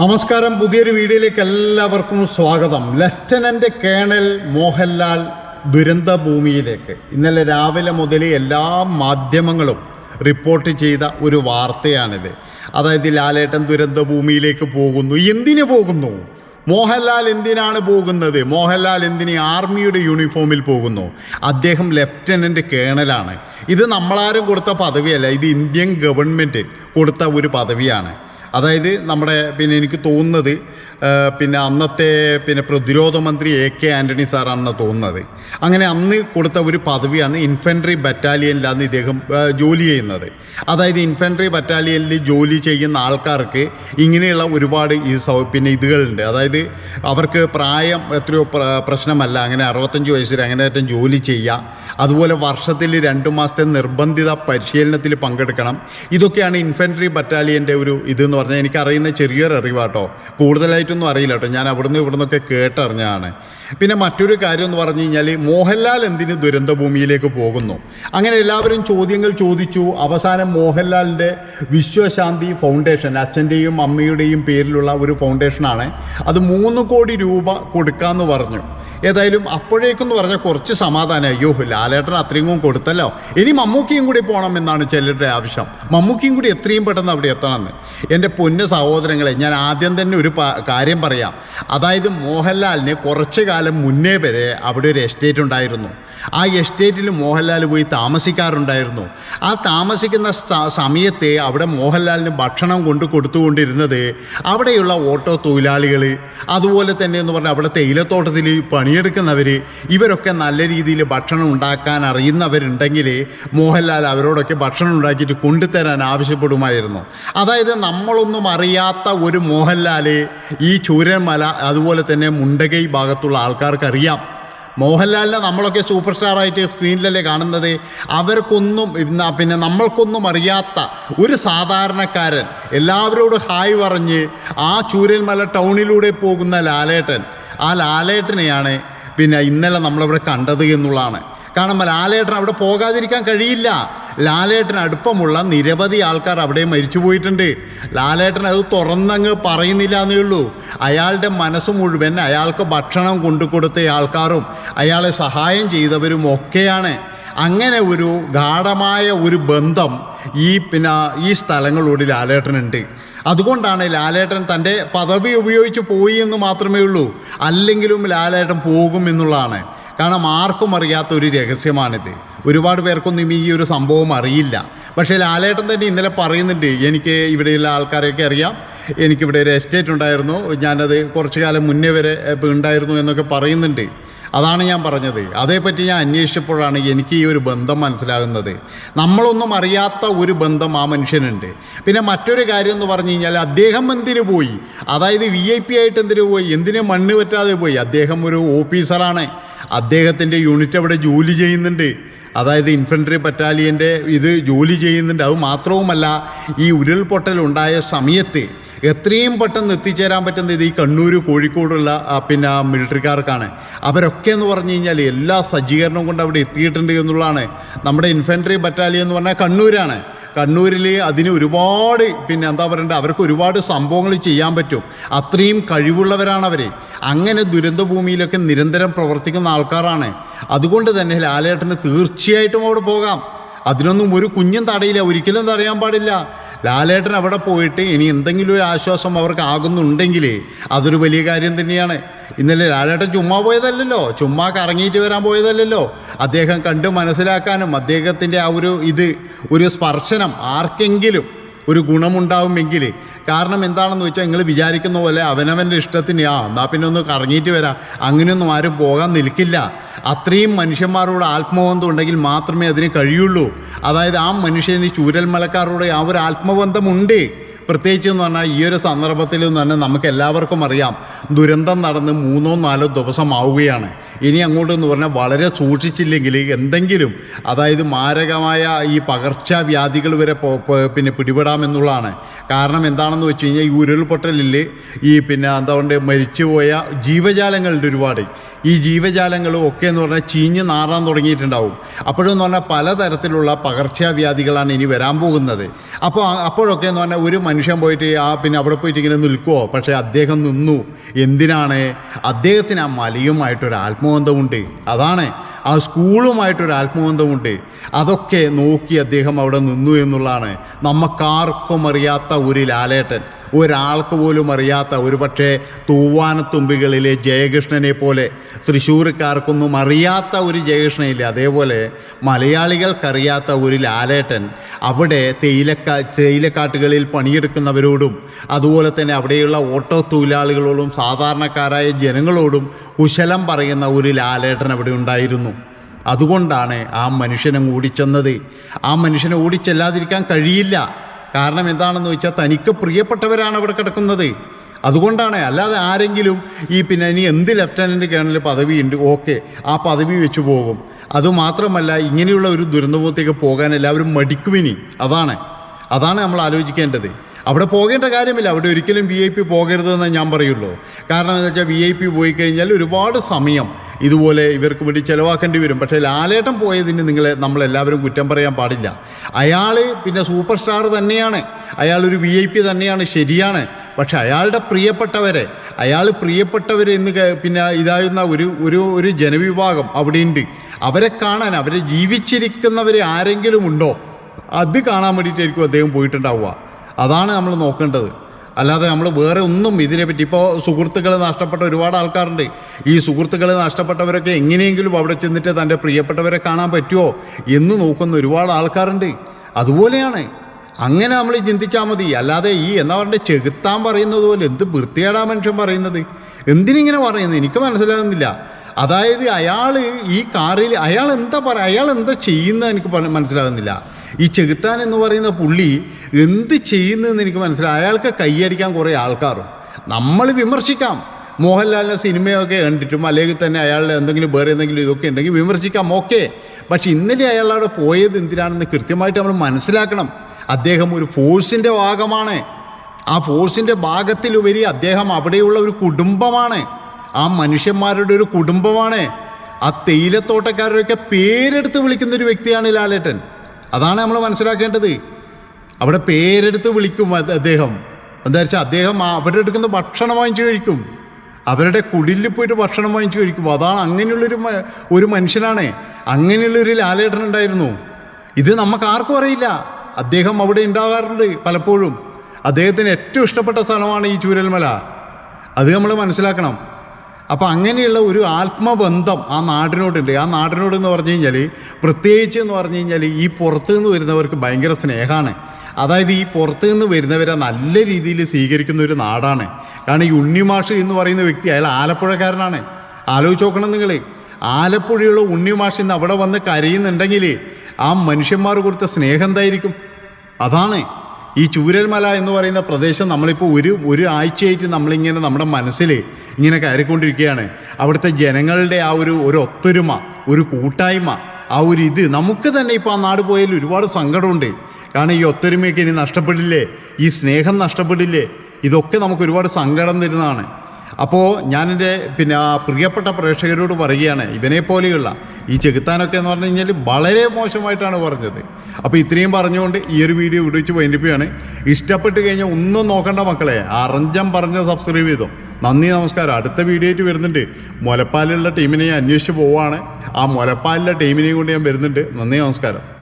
നമസ്കാരം. പുതിയൊരു വീഡിയോയിലേക്ക് എല്ലാവർക്കും സ്വാഗതം. ലഫ്റ്റനന്റ് കേണൽ മോഹൻലാൽ ദുരന്ത ഭൂമിയിലേക്ക് ഇന്നലെ രാവിലെ മുതൽ എല്ലാ മാധ്യമങ്ങളും റിപ്പോർട്ട് ചെയ്ത ഒരു വാർത്തയാണിത്. അതായത് ലാലേട്ടൻ ദുരന്ത ഭൂമിയിലേക്ക് പോകുന്നു. എന്തിനു പോകുന്നു? മോഹൻലാൽ എന്തിനാണ് പോകുന്നത്? മോഹൻലാൽ എന്തിന് ആർമിയുടെ യൂണിഫോമിൽ പോകുന്നു? അദ്ദേഹം ലെഫ്റ്റനന്റ് കേണലാണ്. ഇത് നമ്മളാരും കൊടുത്ത പദവിയല്ല. ഇത് ഇന്ത്യൻ ഗവൺമെന്റ് കൊടുത്ത ഒരു പദവിയാണ്. അതായത് നമ്മുടെ പിന്നെ എനിക്ക് തോന്നുന്നത് പിന്നെ അന്നത്തെ പിന്നെ പ്രതിരോധ മന്ത്രി എ കെ ആന്റണി സാറാണെന്ന് തോന്നുന്നത്. അങ്ങനെ അന്ന് കൊടുത്ത ഒരു പദവിയാണ് ഇൻഫൻട്രി ബറ്റാലിയനിലാണ് ഇദ്ദേഹം ജോലി ചെയ്യുന്നത്. അതായത് ഇൻഫൻട്രി ബറ്റാലിയനിൽ ജോലി ചെയ്യുന്ന ആൾക്കാർക്ക് ഇങ്ങനെയുള്ള ഒരുപാട് ഈ സൗ പിന്നെ ഇതുകളുണ്ട്. അതായത് അവർക്ക് പ്രായം എത്രയോ പ്ര- പ്രശ്നമല്ല. അങ്ങനെ അറുപത്തഞ്ച് വയസ്സിൽ അങ്ങനെ ഏറ്റവും ജോലി ചെയ്യുക അതുപോലെ വർഷത്തിൽ രണ്ട് മാസത്തെ നിർബന്ധിത പരിശീലനത്തിൽ പങ്കെടുക്കണം. ഇതൊക്കെയാണ് ഇൻഫൻട്രി ബറ്റാലിയന്റെ ഒരു ഇതെന്ന് പറഞ്ഞാൽ എനിക്കറിയുന്ന ചെറിയൊരു അറിവാട്ടോ കൂടുതലായിട്ടൊന്നും അറിയില്ല കേട്ടോ. ഞാൻ അവിടുന്ന് ഇവിടുന്നൊക്കെ കേട്ടറിഞ്ഞാണ് പിന്നെ മറ്റൊരു കാര്യം എന്ന് പറഞ്ഞു കഴിഞ്ഞാൽ മോഹൻലാൽ എന്തിന് ദുരന്തഭൂമിയിലേക്ക് പോകുന്നു? അങ്ങനെ എല്ലാവരും ചോദ്യങ്ങൾ ചോദിച്ചു. അവസാനം മോഹൻലാലിന്റെ വിശ്വശാന്തി ഫൗണ്ടേഷൻ അച്ഛന്റെയും അമ്മയുടെയും പേരിലുള്ള ഒരു ഫൗണ്ടേഷനാണ്. അത് മൂന്ന് കോടി രൂപ കൊടുക്കാമെന്ന് പറഞ്ഞു. ഏതായാലും അപ്പോഴേക്കെന്ന് പറഞ്ഞാൽ കുറച്ച് സമാധാനം. അയ്യോ ലാലേട്ടൻ അത്രയും കൊടുത്തല്ലോ. ഇനി മമ്മൂക്കിയും കൂടി പോകണം എന്നാണ് ചിലരുടെ ആവശ്യം. മമ്മൂക്കിയും കൂടി എത്രയും പെട്ടെന്ന് അവിടെ എത്തണമെന്ന്. എന്റെ പൊന്ന സഹോദരങ്ങളെ ഞാൻ ആദ്യം തന്നെ ഒരു കാര്യം പറയാം. അതായത് മോഹൻലാലിന് കുറച്ച് കാലം മുന്നേ വരെ അവിടെ ഒരു എസ്റ്റേറ്റ് ഉണ്ടായിരുന്നു. ആ എസ്റ്റേറ്റിൽ മോഹൻലാൽ പോയി താമസിക്കാറുണ്ടായിരുന്നു. ആ താമസിക്കുന്ന സമയത്തെ അവിടെ മോഹൻലാലിന് ഭക്ഷണം കൊണ്ട് കൊടുത്തുകൊണ്ടിരുന്നത് അവിടെയുള്ള ഓട്ടോ തൊഴിലാളികൾ അതുപോലെ തന്നെ എന്ന് പറഞ്ഞാൽ അവിടെ തേയിലത്തോട്ടത്തിൽ പണിയെടുക്കുന്നവർ ഇവരൊക്കെ നല്ല രീതിയിൽ ഭക്ഷണം ഉണ്ടാക്കാൻ അറിയുന്നവരുണ്ടെങ്കിൽ മോഹൻലാൽ അവരോടൊക്കെ ഭക്ഷണം ഉണ്ടാക്കിയിട്ട് കൊണ്ടുതരാൻ ആവശ്യപ്പെടുമായിരുന്നു. അതായത് നമ്മളൊന്നും അറിയാത്ത ഒരു മോഹൻലാൽ ഈ ചൂരന്മല അതുപോലെ തന്നെ മുണ്ടകൈ ഭാഗത്തുള്ള ആൾക്കാർക്കറിയാം. മോഹൻലാലിനെ നമ്മളൊക്കെ സൂപ്പർ സ്റ്റാർ ആയിട്ട് സ്ക്രീനിലല്ലേ കാണുന്നത്. അവർക്കൊന്നും പിന്നെ നമ്മൾക്കൊന്നും അറിയാത്ത ഒരു സാധാരണക്കാരൻ എല്ലാവരോടും ഹായ് പറഞ്ഞ് ആ ചൂരന്മല ടൗണിലൂടെ പോകുന്ന ലാലേട്ടൻ. ആ ലാലേട്ടനെയാണ് പിന്നെ ഇന്നലെ നമ്മളിവിടെ കണ്ടത് എന്നുള്ളതാണ്. കാരണം ലാലേട്ടൻ അവിടെ പോകാതിരിക്കാൻ കഴിയില്ല. ലാലേട്ടൻ അടുപ്പമുള്ള നിരവധി ആൾക്കാർ അവിടെ മരിച്ചു പോയിട്ടുണ്ട്. ലാലേട്ടൻ അത് തുറന്നങ്ങ് പറയുന്നില്ല എന്നേ ഉള്ളൂ. അയാളുടെ മനസ്സ് മുഴുവൻ അയാൾക്ക് ഭക്ഷണം കൊണ്ടു കൊടുത്ത ആൾക്കാരും അയാളെ സഹായം ചെയ്തവരും ഒക്കെയാണ്. അങ്ങനെ ഒരു ഗാഠമായ ഒരു ബന്ധം ഈ പിന്നെ ഈ സ്ഥലങ്ങളോട് ലാലേട്ടനുണ്ട്. അതുകൊണ്ടാണ് ലാലേട്ടൻ തന്റെ പദവി ഉപയോഗിച്ച് പോയി എന്ന് മാത്രമേ ഉള്ളൂ. അല്ലെങ്കിലും ലാലേട്ടൻ പോകും എന്നുള്ളതാണ്. കാരണം ആർക്കും അറിയാത്ത ഒരു രഹസ്യമാണിത്. ഒരുപാട് പേർക്കൊന്നും ഈ ഒരു സംഭവം അറിയില്ല. പക്ഷേ ലാലേട്ടൻ തന്നെ ഇന്നലെ പറയുന്നുണ്ട് എനിക്ക് ഇവിടെയുള്ള ആൾക്കാരെയൊക്കെ അറിയാം. എനിക്കിവിടെ ഒരു എസ്റ്റേറ്റ് ഉണ്ടായിരുന്നു. ഞാനത് കുറച്ചു കാലം മുന്നേ വരെ ഉണ്ടായിരുന്നു എന്നൊക്കെ പറയുന്നുണ്ട്. അതാണ് ഞാൻ പറഞ്ഞത്. അതേപ്പറ്റി ഞാൻ അന്വേഷിച്ചപ്പോഴാണ് എനിക്ക് ഈ ഒരു ബന്ധം മനസ്സിലാകുന്നത്. നമ്മളൊന്നും അറിയാത്ത ഒരു ബന്ധം ആ മനുഷ്യനുണ്ട്. പിന്നെ മറ്റൊരു കാര്യം എന്ന് പറഞ്ഞു കഴിഞ്ഞാൽ അദ്ദേഹം എന്തിനു പോയി? അതായത് വി ഐ പി ആയിട്ട് എന്തിനു പോയി? എന്തിനു മണ്ണ് പറ്റാതെ പോയി? അദ്ദേഹം ഒരു ഓഫീസറാണ്. അദ്ദേഹത്തിന്റെ യൂണിറ്റ് അവിടെ ജോലി ചെയ്യുന്നുണ്ട്. അതായത് ഇൻഫൻട്രി ബറ്റാലിയന്റെ ഇത് ജോലി ചെയ്യുന്നുണ്ട്. അത് മാത്രവുമല്ല ഈ ഉരുൾപൊട്ടൽ ഉണ്ടായ സമയത്ത് എത്രയും പെട്ടെന്ന് എത്തിച്ചേരാൻ പറ്റുന്നത് ഈ കണ്ണൂർ കോഴിക്കോടുള്ള പിന്നെ മിലിറ്ററിക്കാർക്കാണ്. അവരൊക്കെ എന്ന് പറഞ്ഞു കഴിഞ്ഞാൽ എല്ലാ സജ്ജീകരണവും കൊണ്ട് അവിടെ എത്തിയിട്ടുണ്ട് എന്നുള്ളതാണ് നമ്മുടെ ഇൻഫൻട്രി ബറ്റാലിയൻ എന്ന് പറഞ്ഞാൽ കണ്ണൂരാണ്. കണ്ണൂരിൽ അതിന് ഒരുപാട് പിന്നെ എന്താ പറയണ്ടത് അവർക്ക് ഒരുപാട് സംഭവങ്ങൾ ചെയ്യാൻ പറ്റും. അത്രയും കഴിവുള്ളവരാണ് അവർ അങ്ങനെ ദുരന്തഭൂമിയിലൊക്കെ നിരന്തരം പ്രവർത്തിക്കുന്ന ആൾക്കാരാണ്. അതുകൊണ്ട് തന്നെ ലാലേട്ടന് തീർച്ചയായിട്ടും അവിടെ പോകാം. അതിനൊന്നും ഒരു കുഞ്ഞും തടയില്ല ഒരിക്കലും തടയാൻ പാടില്ല. ലാലേട്ടൻ അവിടെ പോയിട്ട് ഇനി എന്തെങ്കിലും ഒരു ആശ്വാസം അവർക്ക് ആകുന്നുണ്ടെങ്കിൽ അതൊരു വലിയ കാര്യം തന്നെയാണ്. ഇന്നലെ ലാലേട്ടൻ ചുമ്മാ പോയതല്ലല്ലോ ചുമ്മാ കറങ്ങിയിട്ട് വരാൻ പോയതല്ലല്ലോ. അദ്ദേഹം കണ്ട് മനസ്സിലാക്കാനും അദ്ദേഹത്തിന്റെ ആ ഒരു ഇത് ഒരു സ്പർശനം ആർക്കെങ്കിലും ഒരു ഗുണമുണ്ടാവുമെങ്കിൽ കാരണം എന്താണെന്ന് വെച്ചാൽ നിങ്ങൾ വിചാരിക്കുന്ന പോലെ അവനവന്റെ ഇഷ്ടത്തിന് ആ എന്നാൽ പിന്നെ ഒന്ന് കറങ്ങിയിട്ട് വരാം. അങ്ങനെയൊന്നും ആരും പോകാൻ നിൽക്കില്ല. അത്രയും മനുഷ്യന്മാരോട് ആത്മബന്ധം ഉണ്ടെങ്കിൽ മാത്രമേ അതിന് കഴിയുള്ളൂ. അതായത് ആ മനുഷ്യന് ചൂരൽ മലക്കാരോട് ആ ഒരു ആത്മബന്ധമുണ്ട്. പ്രത്യേകിച്ച് എന്ന് പറഞ്ഞാൽ ഈ ഒരു സന്ദർഭത്തിൽ എന്ന് പറഞ്ഞാൽ നമുക്ക് എല്ലാവർക്കും അറിയാം ദുരന്തം നടന്ന് മൂന്നോ നാലോ ദിവസം ആവുകയാണ്. ഇനി അങ്ങോട്ട് എന്ന് പറഞ്ഞാൽ വളരെ സൂക്ഷിച്ചില്ലെങ്കിൽ എന്തെങ്കിലും അതായത് മാരകമായ ഈ പകർച്ചവ്യാധികൾ വരെ പിന്നെ പിടിപെടാമെന്നുള്ളതാണ്. കാരണം എന്താണെന്ന് വെച്ച് കഴിഞ്ഞാൽ ഈ ഉരുൾപൊട്ടലിൽ ഈ പിന്നെ എന്താ പറയുക മരിച്ചുപോയ ജീവജാലങ്ങളുണ്ട് ഒരുപാട്. ഈ ജീവജാലങ്ങളും ഒക്കെ എന്ന് പറഞ്ഞാൽ ചീഞ്ഞ് നാറാൻ തുടങ്ങിയിട്ടുണ്ടാവും. അപ്പോഴെന്ന് പറഞ്ഞാൽ പലതരത്തിലുള്ള പകർച്ചവ്യാധികളാണ് ഇനി വരാൻ പോകുന്നത്. അപ്പോൾ അപ്പോഴൊക്കെ എന്ന് പറഞ്ഞാൽ ഒരു മനുഷ്യൻ പോയിട്ട് ആ പിന്നെ അവിടെ പോയിട്ട് ഇങ്ങനെ നിൽക്കുമോ പക്ഷേ അദ്ദേഹം നിന്നു. എന്തിനാണ്? അദ്ദേഹത്തിന് ആ മലയുമായിട്ടൊരു ആത്മബന്ധമുണ്ട്. അതാണ്. ആ സ്കൂളുമായിട്ടൊരു ആത്മബന്ധമുണ്ട്. അതൊക്കെ നോക്കി അദ്ദേഹം അവിടെ നിന്നു എന്നുള്ളതാണ്. നമുക്കാർക്കും അറിയാത്ത ഒരു ലാലേട്ടൻ. ഒരാൾക്ക് പോലും അറിയാത്ത ഒരു പക്ഷേ തൂവാനത്തുമ്പികളിലെ ജയകൃഷ്ണനെ പോലെ തൃശ്ശൂർക്കാർക്കൊന്നും അറിയാത്ത ഒരു ജയകൃഷ്ണനില്ല. അതേപോലെ മലയാളികൾക്കറിയാത്ത ഒരു ലാലേട്ടൻ അവിടെ തേയിലക്കാ തേയിലക്കാട്ടുകളിൽ പണിയെടുക്കുന്നവരോടും അതുപോലെ തന്നെ അവിടെയുള്ള ഓട്ടോ തൊഴിലാളികളോടും സാധാരണക്കാരായ ജനങ്ങളോടും കുശലം പറയുന്ന ഒരു ലാലേട്ടൻ അവിടെ ഉണ്ടായിരുന്നു. അതുകൊണ്ടാണ് ആ മനുഷ്യനെ ഓടിച്ചെന്നത്. ആ മനുഷ്യനെ ഓടിച്ചെല്ലാതിരിക്കാൻ കഴിയില്ല. കാരണം എന്താണെന്ന് വെച്ചാൽ തനിക്ക് പ്രിയപ്പെട്ടവരാണ് അവിടെ കിടക്കുന്നത്. അതുകൊണ്ടാണ് അല്ലാതെ ആരെങ്കിലും ഈ പിന്നെ ഇനി എന്ത് ലെഫ്റ്റനന്റ് കേണൽ പദവിയുണ്ട് ഓക്കെ ആ പദവി വെച്ച് പോകും. അതുമാത്രമല്ല ഇങ്ങനെയുള്ള ഒരു ദുരന്തബോധത്തേക്ക് പോകാൻ എല്ലാവരും മടിക്കുമിനി അതാണ്. അതാണ് നമ്മൾ ആലോചിക്കേണ്ടത്. അവിടെ പോകേണ്ട കാര്യമില്ല. അവിടെ ഒരിക്കലും വി ഐ പി പോകരുതെന്ന് ഞാൻ പറയുള്ളൂ. കാരണം എന്താ വെച്ചാൽ വി ഐ പി പോയി കഴിഞ്ഞാൽ ഒരുപാട് സമയം ഇതുപോലെ ഇവർക്ക് വേണ്ടി ചിലവാക്കേണ്ടി വരും. പക്ഷേ ലാലേട്ടൻ പോയതിന് നിങ്ങളെ നമ്മളെല്ലാവരും കുറ്റം പറയാൻ പാടില്ല. അയാൾ പിന്നെ സൂപ്പർ സ്റ്റാർ തന്നെയാണ്. അയാളൊരു വി ഐ പി തന്നെയാണ് ശരിയാണ്. പക്ഷെ അയാളുടെ പ്രിയപ്പെട്ടവരെ അയാൾ പ്രിയപ്പെട്ടവർ എന്ന് പിന്നെ ഇതായിരുന്ന ഒരു ഒരു ഒരു ജനവിഭാഗം അവിടെയുണ്ട്. അവരെ കാണാൻ അവരെ ജീവിച്ചിരിക്കുന്നവരെ ആരെങ്കിലും ഉണ്ടോ? അത് കാണാൻ വേണ്ടിയിട്ടായിരിക്കും അദ്ദേഹം പോയിട്ടുണ്ടാവുക. അതാണ് നമ്മൾ നോക്കേണ്ടത്. അല്ലാതെ നമ്മൾ വേറെ ഒന്നും ഇതിനെപ്പറ്റി ഇപ്പോൾ സുഹൃത്തുക്കൾ നഷ്ടപ്പെട്ട ഒരുപാട് ആൾക്കാരുണ്ട്. ഈ സുഹൃത്തുക്കൾ നഷ്ടപ്പെട്ടവരൊക്കെ എങ്ങനെയെങ്കിലും അവിടെ ചെന്നിട്ട് തന്റെ പ്രിയപ്പെട്ടവരെ കാണാൻ പറ്റുമോ എന്ന് നോക്കുന്ന ഒരുപാട് ആൾക്കാരുണ്ട്. അതുപോലെയാണ്. അങ്ങനെ നമ്മൾ ചിന്തിച്ചാൽ മതി. അല്ലാതെ ഈ എന്താ പറയുക ചെകുത്താൻ പറയുന്നത് പോലെ എന്ത് വൃത്തിയേടാ മനുഷ്യൻ പറയുന്നത്? എന്തിനിങ്ങനെ പറയുന്നത്? എനിക്ക് മനസ്സിലാകുന്നില്ല. അതായത് അയാൾ ഈ കാറിൽ അയാൾ എന്താ പറയുക അയാൾ എന്താ ചെയ്യുന്നത് എനിക്ക് മനസ്സിലാകുന്നില്ല. ഈ ചെകുത്താൻ എന്ന് പറയുന്ന പുള്ളി എന്ത് ചെയ്യുന്നതെന്ന് എനിക്ക് മനസ്സിലായി. അയാൾക്ക് കൈയടിക്കാൻ കുറേ ആൾക്കാരും. നമ്മൾ വിമർശിക്കാം. മോഹൻലാലിന്റെ സിനിമയൊക്കെ കണ്ടിട്ടും അല്ലെങ്കിൽ തന്നെ അയാളുടെ എന്തെങ്കിലും വേറെ എന്തെങ്കിലും ഇതൊക്കെ ഉണ്ടെങ്കിൽ വിമർശിക്കാം. ഓക്കെ. പക്ഷെ ഇന്നലെ അയാളവിടെ പോയത് എന്തിനാണെന്ന് കൃത്യമായിട്ട് നമ്മൾ മനസ്സിലാക്കണം. അദ്ദേഹം ഒരു ഫോഴ്സിന്റെ ഭാഗമാണ്. ആ ഫോഴ്സിന്റെ ഭാഗത്തിലുപരി അദ്ദേഹം അവിടെയുള്ള ഒരു കുടുംബമാണ്. ആ മനുഷ്യന്മാരുടെ ഒരു കുടുംബമാണ്. ആ തേയിലത്തോട്ടക്കാരുടെയൊക്കെ പേരെടുത്ത് വിളിക്കുന്ന ഒരു വ്യക്തിയാണ് ലാലേട്ടൻ. അതാണ് നമ്മൾ മനസ്സിലാക്കേണ്ടത്. അവിടെ പേരെടുത്ത് വിളിക്കും അദ്ദേഹം. എന്താ വെച്ചാൽ അദ്ദേഹം അവരെടുക്കുന്ന ഭക്ഷണം വാങ്ങിച്ചു കഴിക്കും. അവരുടെ കുടിലിൽ പോയിട്ട് ഭക്ഷണം വാങ്ങിച്ചു കഴിക്കും. അതാണ് അങ്ങനെയുള്ളൊരു ഒരു മനുഷ്യനാണ്. അങ്ങനെയുള്ളൊരു ലാലേട്ടൻ ഉണ്ടായിരുന്നു. ഇത് നമുക്ക് ആർക്കും അറിയില്ല. അദ്ദേഹം അവിടെ ഉണ്ടാകാറുണ്ട് പലപ്പോഴും. അദ്ദേഹത്തിന് ഏറ്റവും ഇഷ്ടപ്പെട്ട സ്ഥലമാണ് ഈ ചൂരൽമല. അത് നമ്മൾ മനസ്സിലാക്കണം. അപ്പോൾ അങ്ങനെയുള്ള ഒരു ആത്മബന്ധം ആ നാടിനോടുണ്ട്. ആ നാടിനോട് എന്ന് പറഞ്ഞു കഴിഞ്ഞാൽ പ്രത്യേകിച്ച് എന്ന് പറഞ്ഞു കഴിഞ്ഞാൽ ഈ പുറത്തു നിന്ന് വരുന്നവർക്ക് ഭയങ്കര സ്നേഹമാണ് അതായത് ഈ പുറത്തു നിന്ന് വരുന്നവരെ നല്ല രീതിയിൽ സ്വീകരിക്കുന്ന ഒരു നാടാണ്. കാരണം ഈ ഉണ്ണിമാഷ് എന്ന് പറയുന്ന വ്യക്തി അയാൾ ആലപ്പുഴക്കാരനാണ്. ആലോചിച്ച് നോക്കണം നിങ്ങൾ ആലപ്പുഴയുള്ള ഉണ്ണിമാഷ് ഇന്ന് അവിടെ വന്ന് കരയുന്നുണ്ടെങ്കിൽ ആ മനുഷ്യന്മാർ കൊടുത്ത സ്നേഹം എന്തായിരിക്കും? അതാണ്. ഈ ചൂരൽമല എന്ന് പറയുന്ന പ്രദേശം നമ്മളിപ്പോൾ ഒരു ഒരു ആഴ്ചയായിട്ട് നമ്മളിങ്ങനെ നമ്മുടെ മനസ്സിൽ ഇങ്ങനെ കയറിക്കൊണ്ടിരിക്കുകയാണ്. അവിടുത്തെ ജനങ്ങളുടെ ആ ഒരു ഒരു ഒത്തൊരുമ ഒരു കൂട്ടായ്മ ആ ഒരു ഇത് നമുക്ക് തന്നെ ഇപ്പോൾ ആ നാട് പോയാൽ ഒരുപാട് സങ്കടമുണ്ട്. കാരണം ഈ ഒത്തൊരുമയൊക്കെ ഇനി നഷ്ടപ്പെടില്ലേ? ഈ സ്നേഹം നഷ്ടപ്പെടില്ലേ? ഇതൊക്കെ നമുക്ക് ഒരുപാട് സങ്കടം തരുന്നതാണ്. അപ്പോൾ ഞാനെന്റെ പിന്നെ ആ പ്രിയപ്പെട്ട പ്രേക്ഷകരോട് പറയുകയാണ് ഇവനെ പോലെയുള്ള ഈ ചെകുത്താനൊക്കെ എന്ന് പറഞ്ഞു കഴിഞ്ഞാൽ വളരെ മോശമായിട്ടാണ് പറഞ്ഞത്. അപ്പോൾ ഇത്രയും പറഞ്ഞുകൊണ്ട് ഈ ഒരു വീഡിയോ വിടുവിച്ച് വൈൻഡിപ്പിയാണ്. ഇഷ്ടപ്പെട്ട് കഴിഞ്ഞാൽ ഒന്നും നോക്കണ്ട മക്കളെ അറിഞ്ചം പറഞ്ഞ് സബ്സ്ക്രൈബ് ചെയ്തോ. നന്ദി നമസ്കാരം. അടുത്ത വീഡിയോ ആയിട്ട് വരുന്നുണ്ട്. മുലപ്പാലുള്ള ടീമിനെ ഞാൻ അന്വേഷിച്ച് പോവാണ്. ആ മുലപ്പാലിലെ ടീമിനെയും കൊണ്ട് ഞാൻ വരുന്നുണ്ട്. നന്ദി നമസ്കാരം.